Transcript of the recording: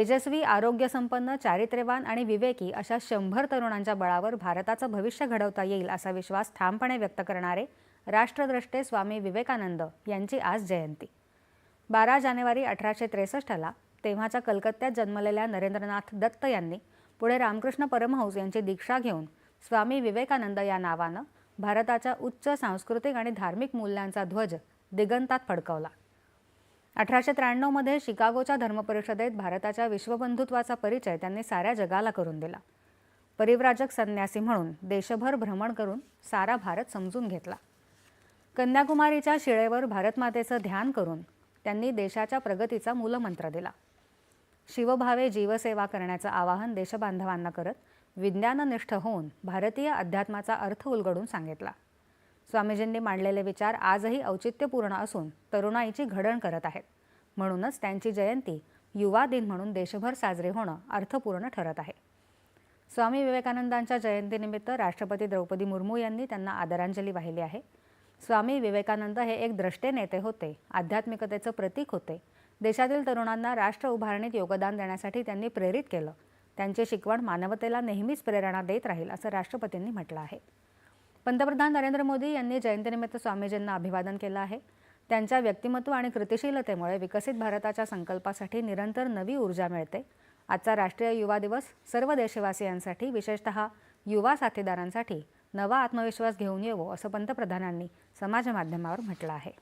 तेजस्वी आरोग्यसंपन्न चारित्र्यवान आणि विवेकी अशा शंभर तरुणांच्या बळावर भारताचं भविष्य घडवता येईल असा विश्वास ठामपणे व्यक्त करणारे राष्ट्रद्रष्टे स्वामी विवेकानंद यांची आज जयंती. बारा जानेवारी अठराशे त्रेसष्टला तेव्हाच्या कलकत्त्यात जन्मलेल्या नरेंद्रनाथ दत्त यांनी पुढे रामकृष्ण परमहंस यांची दीक्षा घेऊन स्वामी विवेकानंद या नावानं भारताच्या उच्च सांस्कृतिक आणि धार्मिक मूल्यांचा ध्वज दिगंतात फडकवला. अठराशे त्र्याण्णवमध्ये शिकागोच्या धर्मपरिषदेत भारताच्या विश्वबंधुत्वाचा परिचय त्यांनी साऱ्या जगाला करून दिला. परिव्राजक संन्यासी म्हणून देशभर भ्रमण करून सारा भारत समजून घेतला. कन्याकुमारीच्या शिळेवर भारतमातेचं ध्यान करून त्यांनी देशाच्या प्रगतीचा मूलमंत्र दिला. शिवभावे जीवसेवा करण्याचं आवाहन देशबांधवांना करत विज्ञाननिष्ठ होऊन भारतीय अध्यात्माचा अर्थ उलगडून सांगितला. स्वामीजींनी मांडलेले विचार आजही औचित्यपूर्ण असून तरुणाईची घडण करत आहेत. म्हणूनच त्यांची जयंती युवा दिन म्हणून देशभर साजरे होणं अर्थपूर्ण ठरत आहे. स्वामी विवेकानंदांच्या जयंतीनिमित्त राष्ट्रपती द्रौपदी मुर्मू यांनी त्यांना आदरांजली वाहिली आहे. स्वामी विवेकानंद हे एक द्रष्टे नेते होते आध्यात्मिकतेचं प्रतीक होते. देशातील तरुणांना राष्ट्र उभारणीत योगदान देण्यासाठी त्यांनी प्रेरित केलं. त्यांची शिकवण मानवतेला नेहमीच प्रेरणा देत राहील असं राष्ट्रपतींनी म्हटलं आहे. पंतप्रधान नरेंद्र मोदी यांनी जयंतीनिमित्त स्वामीजींना अभिवादन केलं आहे. त्यांच्या व्यक्तिमत्व आणि कृतिशीलतेमुळे विकसित भारताच्या संकल्पासाठी निरंतर नवी ऊर्जा मिळते. आजचा राष्ट्रीय युवा दिवस सर्व देशवासियांसाठी विशेषतः युवा साथीदारांसाठी नवा आत्मविश्वास घेऊन येवो असं पंतप्रधानांनी समाजमाध्यमावर म्हटलं आहे.